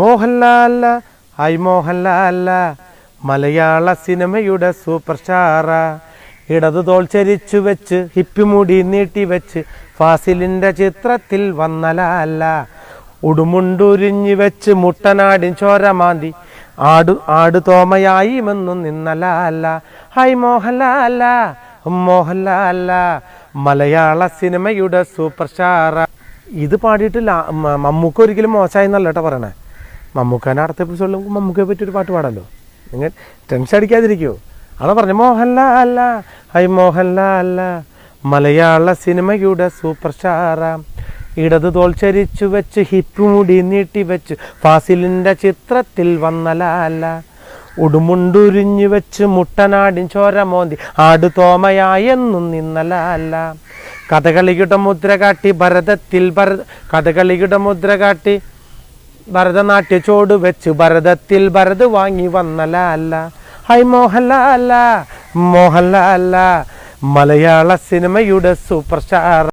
മോഹൻലാല. High മോഹൻലാല. മലയാള സിനിമയുടെ super സ്റ്റാറ. ഇടതു തോൾ ചരിച്ചു വെച്ച് ഹിപ്പി മുടി നീട്ടി വെച്ച് ഫാസിലിന്റെ ചിത്രത്തിൽ വന്നലാല ഉടുമുണ്ടുരിഞ്ഞു വെച്ച് മുട്ടനാടിൻ ചോരമാന്തി ആടു ആടു തോമയായി മെന്നും നിന്നലാല ഹൈ മോഹൻലാല. മോഹൻലാല മലയാള സിനിമയുടെ സൂപ്പർ സ്റ്റാറ. ഇത് പാടിയിട്ട് മമ്മൂക്ക ഒരിക്കലും മോശമായി എന്നല്ല കേട്ടോ പറയണേ. മമ്മൂക്കാന്റെ അടുത്ത എപ്പിസോഡിൽ മമ്മൂക്കയെ ഒരു പാട്ട് പാടാമല്ലോ നിങ്ങൾ ടെൻഷൻ അടിക്കാതിരിക്കുമോ അതാ പറഞ്ഞു മോഹൻലാല ഹൈ മോഹൻലാല മലയാള സിനിമയുടെ സൂപ്പർ സ്റ്റാറാം ഇടത് തോൾ ചരിച്ചു വെച്ച് ഹിപ്പ് മുടി നീട്ടി വെച്ച് ഫാസിലിന്റെ ചിത്രത്തിൽ വന്നലാല ഉടുമുണ്ടുരിഞ്ഞു വെച്ച് മുട്ടനാടിൻ ചോര മോന്തി ആടു തോമയായെന്നും നിന്നലാല കഥകളിയുടെ മുദ്ര കാട്ടി ഭരതത്തിൽ ഭരത കഥകളിയുടെ മുദ്ര കാട്ടി ഭരതനാട്യ ചോട് വെച്ച് ഭരതത്തിൽ ഭരത് വാങ്ങി വന്നലാല ഹൈ മോഹൻലാല മോഹൻലാല മലയാള സിനിമയുടെ സൂപ്പർ സ്റ്റാർ